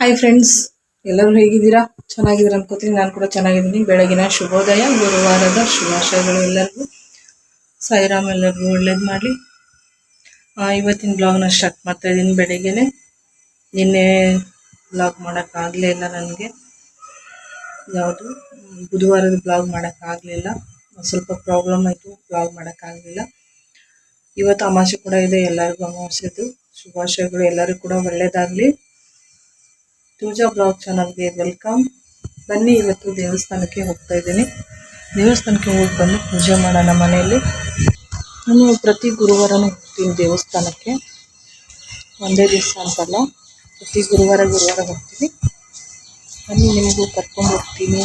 Hi friends ಎಲ್ಲರೂ ಹೇಗಿದ್ದೀರಾ? ಚೆನ್ನಾಗಿದ್ದೀರಾ ಅನ್ಕೋತೀನಿ. ನಾನು ಕೂಡ ಚೆನ್ನಾಗಿದ್ದೀನಿ. ಬೆಳಗಿನ ಶುಭೋದಯ, ಗುರುವಾರದ ಶುಭಾಶಯಗಳು ಎಲ್ಲರಿಗೂ. ಸಾಯಿರಾಮ್ ಎಲ್ಲರಿಗೂ ಒಳ್ಳೇದು ಮಾಡಲಿ. ಇವತ್ತಿನ ಬ್ಲಾಗ್ನ ಸ್ಟಾರ್ಟ್ ಮಾಡ್ತಾ ಇದ್ದೀನಿ ಬೆಳಗ್ಗೆನೆ. ನಿನ್ನೆ ಬ್ಲಾಗ್ ಮಾಡೋಕ್ಕಾಗಲೇ ಇಲ್ಲ ನನಗೆ. ಯಾವುದು? ಬುಧವಾರದ ಬ್ಲಾಗ್ ಮಾಡೋಕ್ಕಾಗಲಿಲ್ಲ ಸ್ವಲ್ಪ ಪ್ರಾಬ್ಲಮ್ ಆಯಿತು ಬ್ಲಾಗ್ ಮಾಡೋಕ್ಕಾಗಲಿಲ್ಲ ಇವತ್ತು ಅಮಾಸೆ ಕೂಡ ಇದೆ, ಎಲ್ಲರಿಗೂ ಅಮಾವಾಸ್ಯೆದು. ಶುಭಾಶಯಗಳು, ಎಲ್ಲರಿಗೂ ಕೂಡ ಒಳ್ಳೇದಾಗಲಿ. ಪೂಜಾ ಬ್ಲಾಗ್ ಚಾನಲ್ಗೆ ವೆಲ್ಕಮ್. ಬನ್ನಿ ಇವತ್ತು ದೇವಸ್ಥಾನಕ್ಕೆ ಹೋಗ್ತಾ ಇದ್ದೀನಿ. ದೇವಸ್ಥಾನಕ್ಕೆ ಹೋಗಿ ಬಂದು ಪೂಜೆ ಮಾಡೋಣ ಮನೆಯಲ್ಲಿ. ನಾನು ಪ್ರತಿ ಗುರುವಾರನೂ ಹೋಗ್ತೀನಿ ದೇವಸ್ಥಾನಕ್ಕೆ. ಒಂದೇ ದಿವಸ ಅಂತಲ್ಲ, ಪ್ರತಿ ಗುರುವಾರ ಗುರುವಾರ ಹೋಗ್ತೀನಿ. ಬನ್ನಿ ನಿಮಗೂ ಕರ್ಕೊಂಡು ಹೋಗ್ತೀನಿ.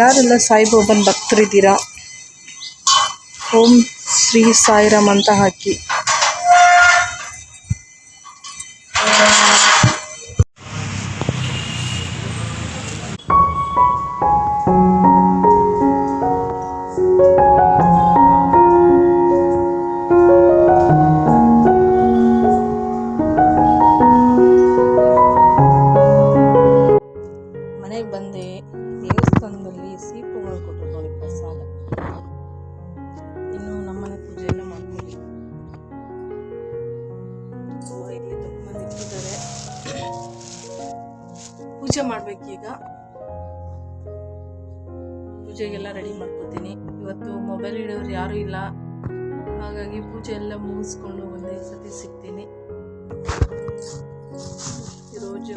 ಯಾರೆಲ್ಲ ಸಾಯಿಬಾಬನ್ ಭಕ್ತರಿದ್ದೀರಾ? ಓಂ ಶ್ರೀ ಸಾಯಿರಾಮ್ ಅಂತ ಹಾಕಿ. ಪೂಜೆಗೆಲ್ಲ ರೆಡಿ ಮಾಡ್ಕೋತೀನಿ. ಇವತ್ತು ಮೊಬೈಲ್ ಹಿಡಿಯೋರು ಯಾರೂ ಇಲ್ಲ. ಹಾಗಾಗಿ ಪೂಜೆ ಎಲ್ಲ ಮುಗಿಸ್ಕೊಂಡು ಒಂದೇ ಸತಿ ಸಿಗ್ತೀನಿ. ರೋಜು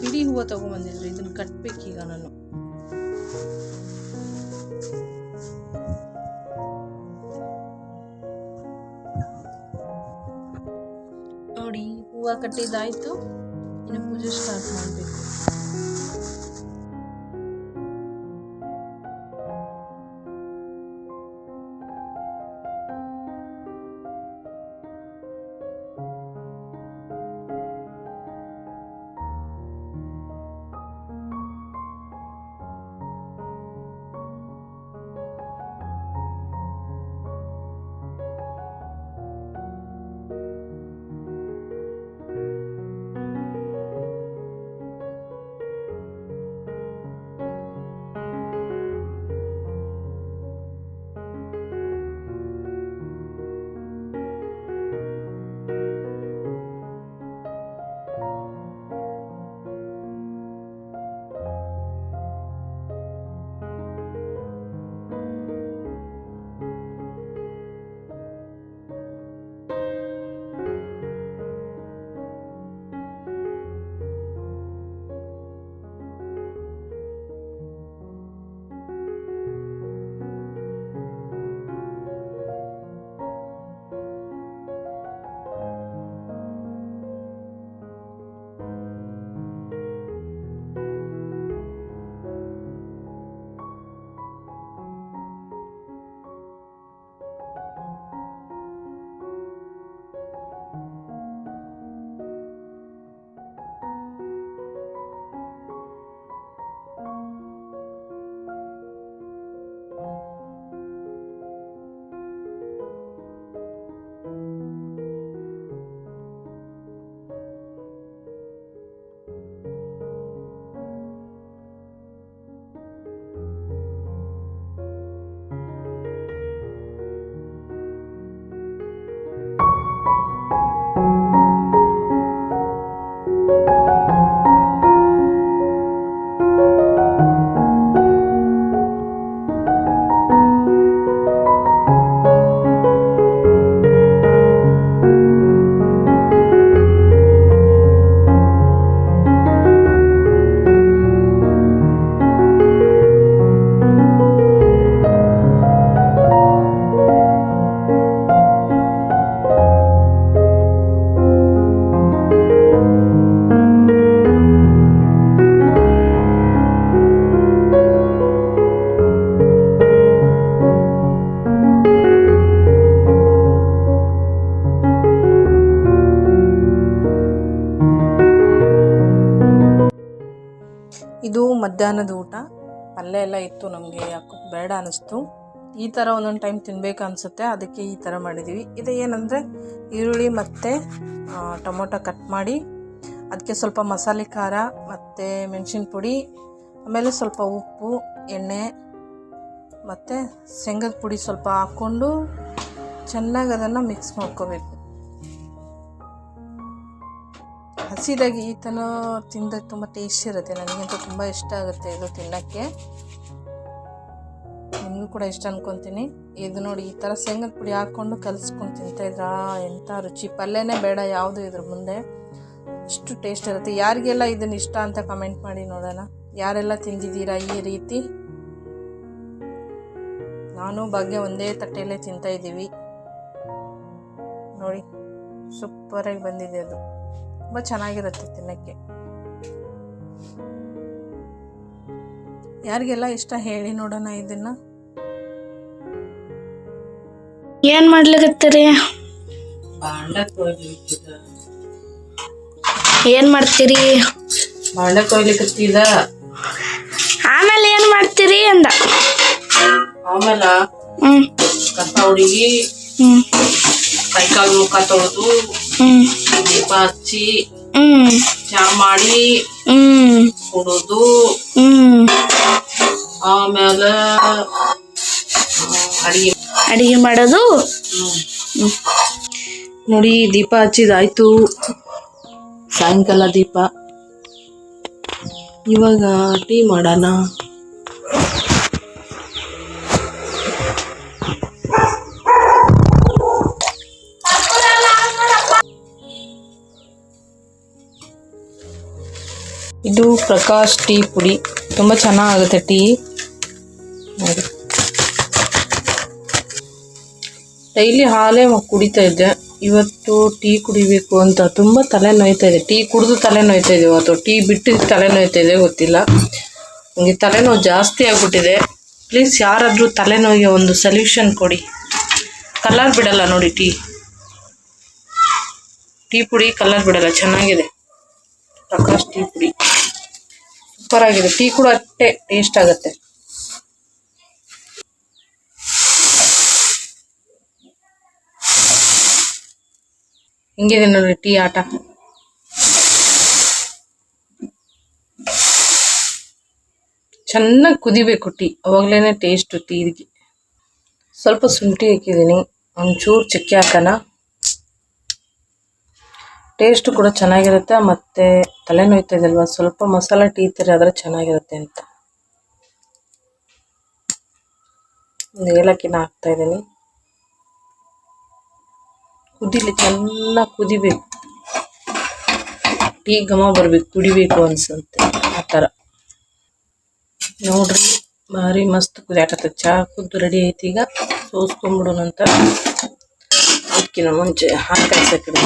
ಬಿಡಿ ಹೂವು ತಗೊಂಬಂದಿದ್ರು. ಇದನ್ನ ಕಟ್ಬೇಕೀಗ ನಾನು. ನೋಡಿ, ಹೂವು ಕಟ್ಟಿದ್ದಾಯ್ತು. ಇನ್ನು ಪೂಜೆ ಸ್ಟಾರ್ಟ್ ಮಾಡಬೇಕು. ಮಧ್ಯಾಹ್ನದ ಊಟ. ಪಲ್ಯ ಎಲ್ಲ ಇತ್ತು ನಮಗೆ, ಯಾಕೋ ಬೇಡ ಅನ್ನಿಸ್ತು ಈ ಥರ ಒಂದೊಂದು ಟೈಮ್ ತಿನ್ಬೇಕು ಅನಿಸುತ್ತೆ, ಅದಕ್ಕೆ ಈ ಥರ ಮಾಡಿದ್ದೀವಿ ಇದು ಏನಂದರೆ ಈರುಳ್ಳಿ ಮತ್ತು ಟೊಮೊಟೊ ಕಟ್ ಮಾಡಿ ಅದಕ್ಕೆ ಸ್ವಲ್ಪ ಮಸಾಲೆ ಖಾರ ಮತ್ತು ಮೆಣಸಿನ ಪುಡಿ, ಆಮೇಲೆ ಸ್ವಲ್ಪ ಉಪ್ಪು, ಎಣ್ಣೆ ಮತ್ತು ಶೇಂಗದ ಪುಡಿ ಸ್ವಲ್ಪ ಹಾಕ್ಕೊಂಡು ಚೆನ್ನಾಗಿ ಅದನ್ನು ಮಿಕ್ಸ್ ಮಾಡ್ಕೋಬೇಕು. ಹಸಿದಾಗಿ ಈ ಥರ ತಿಂದಾಗ ತುಂಬ ಟೇಸ್ಟ್ ಇರುತ್ತೆ. ನನಗಂತೂ ತುಂಬ ಇಷ್ಟ ಆಗುತ್ತೆ ಇದು ತಿನ್ನೋಕ್ಕೆ. ನಿಮಗೂ ಕೂಡ ಇಷ್ಟ ಅನ್ಕೊತೀನಿ. ಇದು ನೋಡಿ, ಈ ಥರ ಶೇಂಗದ ಪುಡಿ ಹಾಕ್ಕೊಂಡು ಕಲಿಸ್ಕೊಂಡು ತಿಂತಾಯಿದ್ರಾ ಎಂಥ ರುಚಿ. ಪಲ್ಯನೇ ಬೇಡ ಯಾವುದು ಇದ್ರ ಮುಂದೆ. ಅಷ್ಟು ಟೇಸ್ಟ್ ಇರುತ್ತೆ. ಯಾರಿಗೆಲ್ಲ ಇದನ್ನ ಇಷ್ಟ ಅಂತ ಕಮೆಂಟ್ ಮಾಡಿ ನೋಡೋಣ. ಯಾರೆಲ್ಲ ತಿಂದಿದ್ದೀರಾ ಈ ರೀತಿ? ನಾನು ಭಾಗ್ಯ ಒಂದೇ ತಟ್ಟೆಯಲ್ಲೇ ತಿಂತಾಯಿದ್ದೀವಿ ನೋಡಿ, ಸೂಪರಾಗಿ ಬಂದಿದೆ ಅದು. ತುಂಬ ಚೆನ್ನಾಗಿರುತ್ತೆ ತಿನ್ನೋಕ್ಕೆ. ಯಾರಿಗೆಲ್ಲ ಇಷ್ಟ ಹೇಳಿ ನೋಡೋಣ ಇದನ್ನ. ಏನ್ ಮಾಡ್ಲಿಕತ್ತೀರಿ? ಬಾಂಡ ಏನ್ ಮಾಡ್ತೀರಿ? ಬಾಂಡ ಕೊಯ್ಲಿಕತ್ತಿದ ಆಮೇಲೆ ಏನ್ ಮಾಡ್ತೀರಿ ಅಂದ. ಆಮೇಲೆ? ಹ್ಮ್. ಕಸ ಹುಡುಗಿ. ಹ್ಮ್. ಕೈಕಾಲು ಮುಖ ತೊಳೆದು ದೀಪ ಹಚ್ಚಿ ಹ್ಮ್ ಚಾ ಮಾಡಿ ಹ್ಮ್ ಕುಡುದು. ಹ್ಮ್ ಆಮೇಲೆ ಅಡಿಗೆ. ಅಡಿಗೆ ಮಾಡೋದು. ನೋಡಿ ದೀಪ ಹಚ್ಚಿದಾಯ್ತು. ಸಾಯಂಕಾಲ ದೀಪ. ಇವಾಗ ಟೀ ಮಾಡೋಣ. ಇದು ಪ್ರಕಾಶ್ ಟೀ ಪುಡಿ. ತುಂಬ ಚೆನ್ನಾಗುತ್ತೆ ಟೀ. ನೋಡಿ. ಡೈಲಿ ಹಾಲೇ ಕುಡಿತಾ ಇದ್ದೆ. ಇವತ್ತು ಟೀ ಕುಡಿಬೇಕು ಅಂತ ತುಂಬ ತಲೆ ನೋಯ್ತಾ ಇದೆ. ಟೀ ಕುಡಿದು ತಲೆ ನೋಯ್ತಾ ಇದೆ ಇವತ್ತು. ಟೀ ಬಿಟ್ಟು ತಲೆ ನೋಯ್ತಾ ಇದೆ, ಗೊತ್ತಿಲ್ಲ. ನನಗೆ ತಲೆನೋವು ಜಾಸ್ತಿ ಆಗಿಬಿಟ್ಟಿದೆ. ಪ್ಲೀಸ್ ಯಾರಾದರೂ ತಲೆನೋವಿಗೆ ಒಂದು ಸೊಲ್ಯೂಷನ್ ಕೊಡಿ. ಕಲರ್ ಬಿಡಲ್ಲ ನೋಡಿ ಟೀ. ಟೀ ಪುಡಿ ಕಲರ್ ಬಿಡಲ್ಲ. ಚೆನ್ನಾಗಿದೆ. ಪ್ರಕಾಶ್ ಟೀ ಪುಡಿ. ಸೂಪರ್ ಆಗಿದೆ. ಟೀ ಕೂಡ ಅಷ್ಟೇ ಟೇಸ್ಟ್ ಆಗುತ್ತೆ. ಹಿಂಗಿದೆ ನೋಡಿ ಟೀ ಆಟ. ಚೆನ್ನಾಗಿ ಕುದಿಬೇಕು ಟೀ. ಅವಾಗಲೇ ಟೇಸ್ಟು ಟೀಗೆ ಸ್ವಲ್ಪ ಶುಂಠಿ ಹಾಕಿದ್ದೀನಿ. ಒಂಚೂರು ಚಕ್ಕೆ ಹಾಕೋಣ. ಟೇಸ್ಟ್ ಕೂಡ ಚೆನ್ನಾಗಿರುತ್ತೆ, ಮತ್ತು ತಲೆನೋಯ್ತಾ ಇದಲ್ವ ಸ್ವಲ್ಪ ಮಸಾಲ ಟೀ ಥರ ಆದರೆ ಚೆನ್ನಾಗಿರುತ್ತೆ ಅಂತ. ಒಂದು ಏಲಕ್ಕಿನ ಹಾಕ್ತಾ ಇದ್ದೀನಿ. ಕುದಿಲಿ, ಚೆನ್ನಾಗಿ ಕುದಿಬೇಕು. ಟೀ ಘಮ ಬರಬೇಕು, ಕುಡಿಬೇಕು ಅನ್ಸುತ್ತೆ ಆ ಥರ ನೋಡ್ರಿ, ಭಾರಿ ಮಸ್ತ್ ಕುದಿಯಾಕತ್ತ. ಚಹಾ ಕುದ್ದು ರೆಡಿ ಐತಿ ಈಗ ಸೋಸ್ಕೊಂಬಿಡೋಣ ಅಂತ ಅದಕ್ಕಿಂತ ಮುಂಚೆ ಹಾಕಿ ಕಾಯ್ಸಕ್ಕಿಡ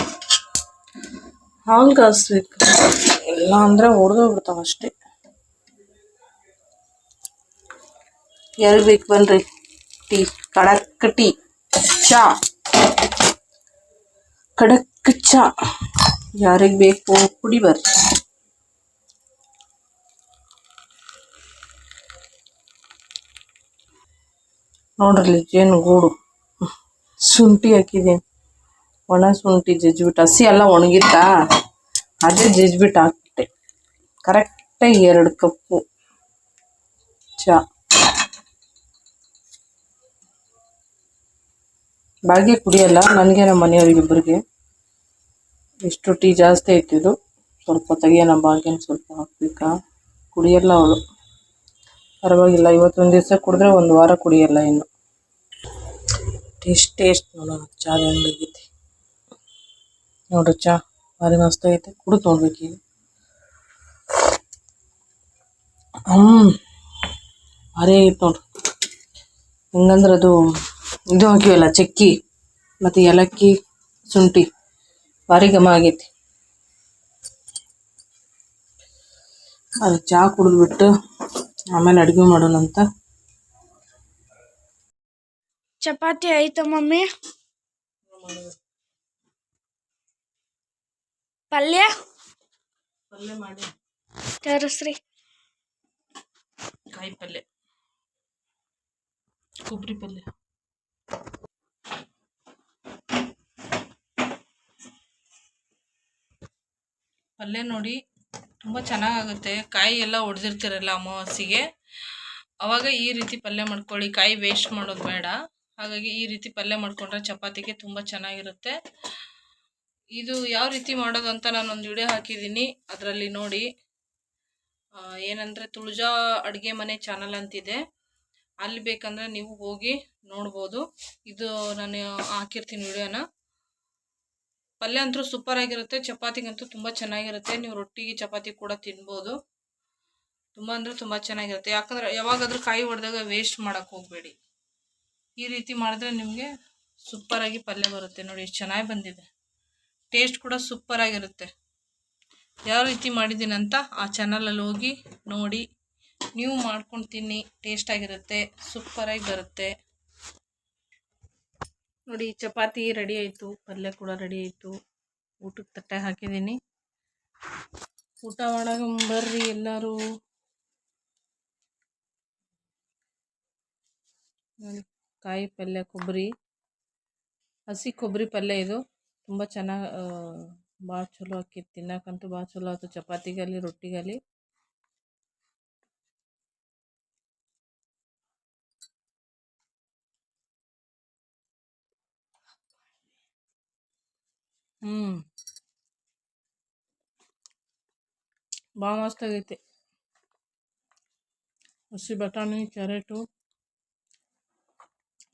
ಹಾಲು ಕಾಯಿಸ್ಬೇಕು ಇಲ್ಲ ಅಂದ್ರೆ ಹೊಡೆದೋಗ್ಬಿಡ್ತಾವ ಅಷ್ಟೇ ಯಾರಿಗೆ ಬೇಕು ಬನ್ರಿ ಟೀ ಕಡಕ್ ಟೀ ಚಾ ಕಡಕ್ ಚಾ ಯಾರಿಗೆ ಬೇಕು ಕುಡಿ ಬರ್ರಿ ನೋಡ್ರಿ ಜೇನು ಗೂಡು ಶುಂಠಿ ಹಾಕಿದ್ದೀನಿ ಒಣ ಶುಂಠಿ ಜಜ್ಬಿಟ್ಟು ಹಸಿ ಎಲ್ಲ ಒಣಗಿತ್ತಾ? ಅದೇ ಜಜ್ಬಿಟ್ಟು ಹಾಕ್ಬಿಟ್ಟೆ. ಕರೆಕ್ಟಾಗಿ ಎರಡು ಕಪ್ಪು ಚಾ. ಬಾಗಿ ಕುಡಿಯಲ್ಲ, ನನಗೆ ನಮ್ಮ ಮನೆಯವ್ರಿಗಿಬ್ಬರಿಗೆ. ಎಷ್ಟು ಟೀ ಜಾಸ್ತಿ ಐತಿದು ಸ್ವಲ್ಪ ತೆಗಿಯೋಣ ಬಾಗಿನ ಸ್ವಲ್ಪ ಹಾಕ್ಬೇಕಾ? ಕುಡಿಯಲ್ಲ ಅವಳು. ಪರವಾಗಿಲ್ಲ ಇವತ್ತೊಂದು ದಿವಸ ಕುಡಿದ್ರೆ ಒಂದು ವಾರ ಕುಡಿಯಲ್ಲ ಇನ್ನು. ಟೇಸ್ಟ್ ಟೇಸ್ಟ್ ನೋಡೋಣ ಚಾದ ಹೆಂಗಾಗೈತಿ ನೋಡ್ರಿ ಚಾ. ಭಾರಿ ಮಸ್ತ್ ಐತೆ ಕುಡಿದು ನೋಡ್ಬೇಕು ಈಗ. ಹ್ಮ್. ಭಾರಿ ಐತೆ ನೋಡ್ರಿ ಹೆಂಗಂದ್ರೆ ಅದು ಇದು ಹಾಕಿವಲ್ಲ ಚಕ್ಕಿ ಮತ್ತು ಏಲಕ್ಕಿ ಶುಂಠಿ. ಭಾರಿ ಘಮ ಆಗೈತಿ. ಅದು ಚಹಾ ಕುಡಿದ್ಬಿಟ್ಟು ಆಮೇಲೆ ಅಡುಗೆ ಮಾಡೋಣ ಅಂತ. ಚಪಾತಿ ಆಯ್ತಾ ಮಮ್ಮಿ? ಪಲ್ಯ? ಪಲ್ಯ ಮಾಡಿ. ತರಿಸ್ರಿ ಕಾಯಿ ಪಲ್ಯ. ಕೊಬ್ಬರಿ ಪಲ್ಯ. ಪಲ್ಯ ನೋಡಿ ತುಂಬ ಚೆನ್ನಾಗಾಗುತ್ತೆ. ಕಾಯಿ ಎಲ್ಲ ಹೊಡೆದಿರ್ತೀರಲ್ಲ ಅಮಾವಾಸ್ಯೆಗೆ. ಅವಾಗ ಈ ರೀತಿ ಪಲ್ಯ ಮಾಡ್ಕೊಳ್ಳಿ. ಕಾಯಿ ವೇಸ್ಟ್ ಮಾಡೋದು ಬೇಡ. ಹಾಗಾಗಿ ಈ ರೀತಿ ಪಲ್ಯ ಮಾಡ್ಕೊಂಡ್ರೆ ಚಪಾತಿಗೆ ತುಂಬ ಚೆನ್ನಾಗಿರುತ್ತೆ. ಇದು ಯಾವ ರೀತಿ ಮಾಡೋದು ಅಂತ ನಾನು ಒಂದು ವಿಡಿಯೋ ಹಾಕಿದ್ದೀನಿ. ಅದರಲ್ಲಿ ನೋಡಿ ಏನಂದರೆ ತುಳಜಾ ಅಡುಗೆ ಮನೆ ಚಾನಲ್ ಅಂತಿದೆ. ಅಲ್ಲಿ ಬೇಕಂದರೆ ನೀವು ಹೋಗಿ ನೋಡ್ಬೋದು. ಇದು ನಾನು ಹಾಕಿರ್ತೀನಿ ವಿಡಿಯೋನ ಪಲ್ಯ ಅಂತೂ ಸೂಪರ್ ಆಗಿರುತ್ತೆ. ಚಪಾತಿಗಂತೂ ತುಂಬ ಚೆನ್ನಾಗಿರುತ್ತೆ. ನೀವು ರೊಟ್ಟಿಗೆ ಚಪಾತಿ ಕೂಡ ತಿನ್ಬೋದು. ತುಂಬ ಅಂದರೆ ತುಂಬ ಚೆನ್ನಾಗಿರುತ್ತೆ. ಯಾಕಂದರೆ ಯಾವಾಗಾದರೂ ಕಾಯಿ ಹೊಡೆದಾಗ ವೇಸ್ಟ್ ಮಾಡೋಕ್ಕೆ ಹೋಗಬೇಡಿ. ಈ ರೀತಿ ಮಾಡಿದ್ರೆ ನಿಮಗೆ ಸೂಪರಾಗಿ ಪಲ್ಯ ಬರುತ್ತೆ. ನೋಡಿ, ಎಷ್ಟು ಚೆನ್ನಾಗಿ ಬಂದಿದೆ. ಟೇಸ್ಟ್ ಕೂಡ ಸೂಪರ್ ಆಗಿರುತ್ತೆ. ಯಾವ ರೀತಿ ಮಾಡಿದ್ದೀನಿ ಅಂತ ಆ ಚಾನಲಲ್ಲಿ ಹೋಗಿ ನೋಡಿ. ನೀವು ಮಾಡ್ಕೊಂಡು ತಿನ್ನಿ ಟೇಸ್ಟ್ ಆಗಿರುತ್ತೆ ಸೂಪರಾಗಿ ಬರುತ್ತೆ. ನೋಡಿ, ಚಪಾತಿ ರೆಡಿ ಆಯಿತು, ಪಲ್ಯ ಕೂಡ ರೆಡಿ ಆಯಿತು. ಊಟಕ್ಕೆ ತಟ್ಟೆ ಹಾಕಿದ್ದೀನಿ. ಊಟ ಮಾಡಾಗ ಬರ್ರಿ ಎಲ್ಲರೂ. ಕಾಯಿ ಪಲ್ಯ, ಕೊಬ್ಬರಿ, ಹಸಿ ಕೊಬ್ಬರಿ ಪಲ್ಯ ಇದು. ತುಂಬ ಚೆನ್ನಾಗಿ ಭಾಳ ಚಲೋ ಆಕಿತ್ತು ತಿನ್ನಕ್ಕಂತೂ ಭಾಳ ಚಲೋ ಆಯ್ತು ಚಪಾತಿಗಲ್ಲಿ ರೊಟ್ಟಿಗಲ್ಲಿ ಹ್ಞೂ ಭಾಳ ಮಸ್ತ್ ಆಗೈತೆ ಹಸಿ ಬಟಾಣಿ, ಕ್ಯಾರೆಟು,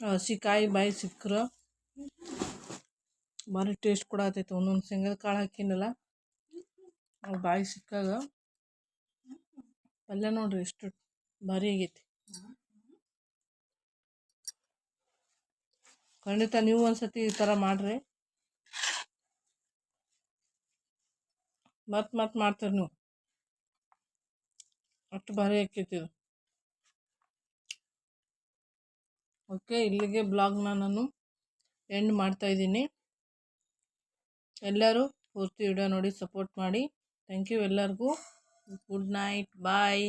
ಹಸಿ ಕಾಯಿ, ಬಾಯಿ, ಸಿಕ್ಕರೆ. ಭಾರಿ ಟೇಸ್ಟ್ ಕೂಡ ಆಗ್ತೈತೆ ಒಂದೊಂದು ಶೇಂಗದ ಕಾಳು ಹಾಕಿನಲ್ಲ ಬಾಯಿ ಸಿಕ್ಕಾಗ ಪಲ್ಯ ನೋಡ್ರಿ ಎಷ್ಟು ಭಾರಿ ಆಗೈತಿ. ಖಂಡಿತ ನೀವು ಒಂದ್ಸತಿ ಈ ಥರ ಮಾಡ್ರಿ. ಮತ್ತೆ ಮತ್ತೆ ಮಾಡ್ತೀರಿ ನೀವು. ಅಷ್ಟು ಭಾರಿ ಆಕೈತಿ ಇದು. ಓಕೆ, ಇಲ್ಲಿಗೆ ಬ್ಲಾಗ್ನ ನಾನು ಎಂಡ್ ಮಾಡ್ತಾ ಇದ್ದೀನಿ. ಎಲ್ಲರೂ ಪೂರ್ತಿ ವಿಡಿಯೋ ನೋಡಿ ಸಪೋರ್ಟ್ ಮಾಡಿ. ಥ್ಯಾಂಕ್ ಯು ಎಲ್ಲರಿಗೂ. Good night bye